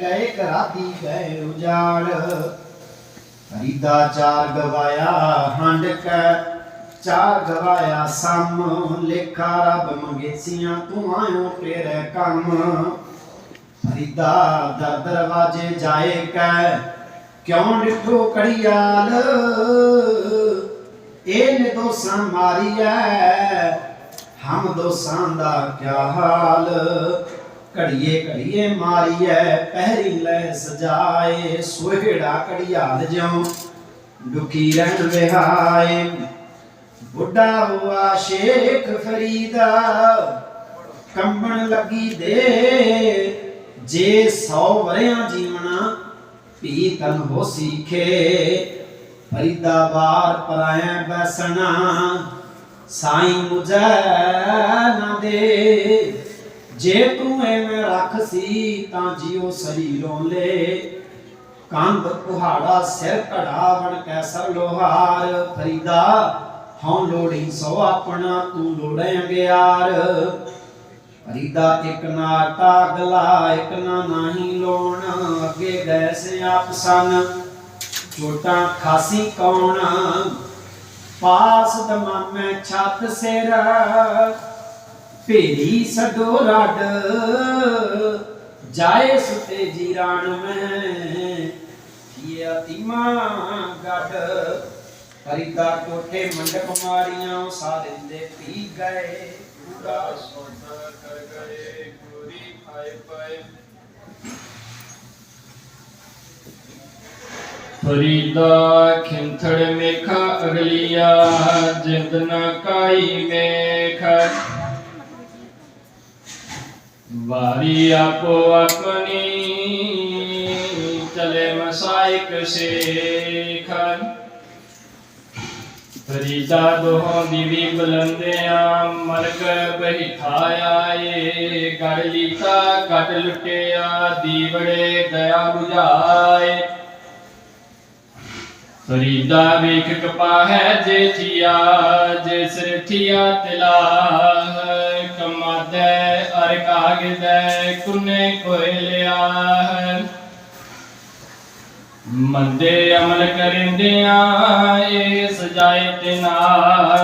ਗਏ ਘਰਾਤੀ ਗਏ ਉਜਾੜ। ਫਰੀਦਾ ਚਾਰ ਗਵਾਇਆ, ਹੰਡ ਕੈ ਚਾਰ ਗਵਾਇਆ, ਸਮ ਲੇਖਾ ਰੱਬ ਮੰਗੇਸੀਆਂ ਤੂੰ ਆਇਓ ਤੇਰੇ ਕੰਮ। ਫਰੀਦਾ ਦਰ ਦਰਵਾਜੇ ਜਾਏ ਕੈ, ਕਿਉਂ ਡਿਠੋ ਕੜੀਆਲ ਇਹ ਨੇ ਦੋਸਾਂ ਮਾਰੀਐ, ਹਮ ਦੋਸਾਂ ਦਾ ਕਿਆ ਹਾਲ? ਘੜੀਏ ਘੜੀਏ ਮਾਰੀਐ, ਪਹਿਰੀ ਲੈ ਸਜਾਏ, ਸੁਹੇੜਾ ਘੜੀਆਲ ਜਿਉ ਦੁਖੀ ਰਹਿਣ ਵਿਹਾਏ। ਬੁੱਢਾ ਹੁਆ ਸ਼ੇਖ ਫਰੀਦਾ, ਕੰਬਣ ਲੱਗੀ ਦੇ। ਜੇ 100 ਵਰਿਆਂ ਜੀਵਣਾ ਭੀ ਤਨ ਹੋ ਸੀਖੇ, ਫਰੀਦਾਬਾਦ ਪਰਾਇਆ ਬਸਣਾ, ਸਾਈਂ ਮੁਝੈ ਨਾ ਦੇ। ਜੇ ਤੂੰ ਐਵੇਂ ਰੱਖ ਸੀ ਤਾਂ ਜਿਉ ਸਰੀਰੋਂ ਲੈ ਕੰਧ ਕੁਹਾੜਾ, ਸਿਰ ਘੜਾ ਬਣ ਕੈਸਰ ਲੋਹਾਰ। ਫਰੀਦਾ, ਹਉ ਲੋੜੀ ਸੋ ਆਪਣਾ, ਤੂੰ ਲੋੜੈ ਅੰਗਿਆਰ। ਫਰੀਦਾ, ਇੱਕ ਨਾ ਟਾਗਲਾ ਇੱਕ ਨਾ ਨਹੀਂ ਲੋਣ। ਅੱਗੇ ਗਏ ਸੇ ਆਪ ਸਨ, ਚੋਟਾਂ ਖਾਸੀ ਕੌਣ। ਪਾਸ ਦਮਾਮੈ ਛੱਤ ਸਿਰ फेरी सडो रड। जाए सुते जीरान में। गड परिता कोठे मंडप सारे दे पी गए। पूरा कर गए, पूरी पाए फरीदा खिंथड़ मेखा अगलिया जिंदना काई मेखा। ਵਾਰੀ ਆਪੋ ਆਪਣੀ ਚਲੇ ਮਸਾਇਕ ਸੇਖਨ ਫਰੀਦਾ ਦੋਹਾਂ ਦੀ ਵੀ ਬੁਲੰਦਿਆਂ ਮਰਗ ਬਹਿਠਾਇਆ ਏ। ਗੜ ਲੀਤਾ ਕੱਟ ਲੁੱਟਿਆ, ਦੀਵੜੇ ਦਇਆ 부ਝਾਏ ਫਰੀਦਾ ਵੇਖ ਕਪਾ ਹੈ ਜੇ ਥੀਆ, ਜੇ ਸਿਰ ਥੀਆ ਤਿਲਾ ਕਾਗਦੈ ਕੁਨੇ ਕੋਇ ਲਿਆ ਮੰਦੇ ਅਮਲ ਕਰਿੰਦਿਆਂ ਇਹ ਸਜਾਏ ਤੇ ਨਾਲ